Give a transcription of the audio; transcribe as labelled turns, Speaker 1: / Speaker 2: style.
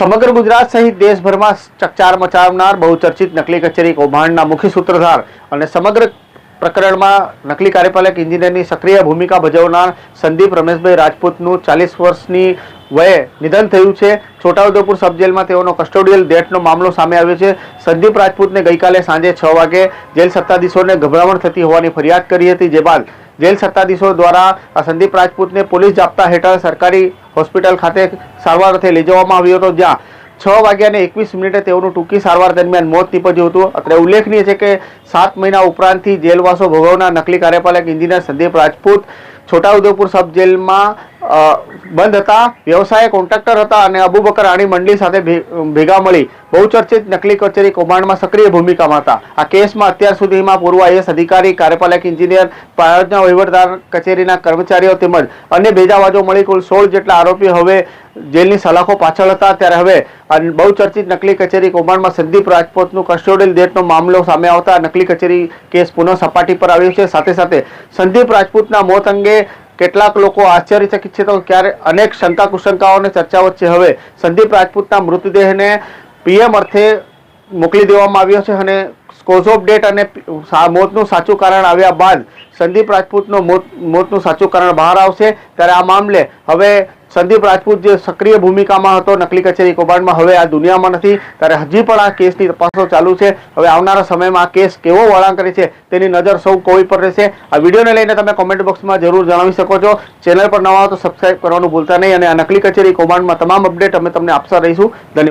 Speaker 1: સમગ્ર ગુજરાત સહિત દેશભરમાં ચકચાર મચાવનાર, બહુચર્ચિત નકલી કચેરી કૌભાંડના મુખ્ય સૂત્રધાર અને સમગ્ર પ્રકરણમાં નકલી કાર્યપાલક એન્જિનિયરની સક્રિય ભૂમિકા ભજવનાર સંદીપ રમેશભાઈ રાજપૂતનું ચાલીસ વર્ષની વયે નિધન થયું છે. છોટાઉદેપુર સબ જેલમાં તેઓનો કસ્ટોડિયલ ડેથનો મામલો સામે આવ્યો છે. સંદીપ રાજપૂતને ગઈકાલે સાંજે છ વાગે જેલ સત્તાધીશોને ગભરામણ થતી હોવાની ફરિયાદ કરી હતી, જે બાદ જેલ સત્તાધીશો દ્વારા સંદીપ રાજપૂતને પોલીસ જાપ્તા હેઠળ સરકારી હોસ્પિટલ ખાતે સારવાર અર્થે લઈ જવામાં આવ્યો હતો, જ્યાં છ વાગ્યાને એકવીસ મિનિટે તેઓનું ટૂંકી સારવાર દરમિયાન મોત નીપજ્યું હતું. અત્રે ઉલ્લેખનીય છે કે સાત મહિના ઉપરાંતથી જેલવાસો ભોગવનાર નકલી કાર્યપાલક ઇન્જિનિયર સંદીપ રાજપૂત છોટાઉદેપુર સબ જેલમાં બંધ હતા, વ્યવસાય કોન્ટ્રાક્ટર હતા અને અબુબકર આણી મંડળી સાથે ભેગા મળી. બહુચર્ચિત નકલી કચેરી કૌભાંડમાં સક્રિય ભૂમિકામાં હતા. આ કેસમાં અત્યાર સુધીમાં પૂર્વ આઈએસ અધિકારી, કાર્યપાલક, એન્જિનિયર પ્રાયોજના વહીવટદાર કચેરીના કર્મચારીઓ તેમજ અન્ય ભેજાવાજો મળી કુલ સોળ જેટલા આરોપીઓ હવે જેલની સલાખો પાછળ હતા. ત્યારે હવે બહુચર્ચિત નકલી કચેરી કૌભાંડમાં સંદીપ રાજપૂતનું કસ્ટોડિયલ ડેટનો મામલો સામે આવતા નકલી કચેરી કેસ પુનઃ સપાટી પર આવ્યો છે. સાથે સાથે સંદીપ રાજપૂતના મોત અંગે કેટલાક લોકો આશ્ચર્યચકિત છે તો ક્યારે અનેક શંકા કુશંકાઓને ચર્ચા વચ્ચે હવે સંદીપ રાજપૂતના મૃતદેહને પીએમ અર્થે મોકલી દેવામાં આવ્યો છે અને કોઝ ઓફ ડેટ અને મોતનું સાચું કારણ આવ્યા બાદ સંદીપ રાજપૂતનું મોત, મોતનું સાચું કારણ બહાર આવશે. ત્યારે આ મામલે હવે સંદીપ રાજપૂત જે સક્રિય ભૂમિકામાં હતો નકલી કચેરી કૌભાંડમાં, હવે આ દુનિયામાં નથી. ત્યારે હજી પણ આ કેસની તપાસો ચાલુ છે. હવે આવનારા સમયમાં આ કેસ કેવો વળાંક કરે છે તેની નજર સૌ કોઈ પર રહેશે. આ વિડીયોને લઈને તમે કોમેન્ટ બોક્સમાં જરૂર જણાવી શકો છો. ચેનલ પર નવા હો તો સબસ્ક્રાઈબ કરવાનું ભૂલતા નહીં અને આ નકલી કચેરી કૌભાંડમાં તમામ અપડેટ અમે તમને આપતા રહીશું. ધન્યવાદ.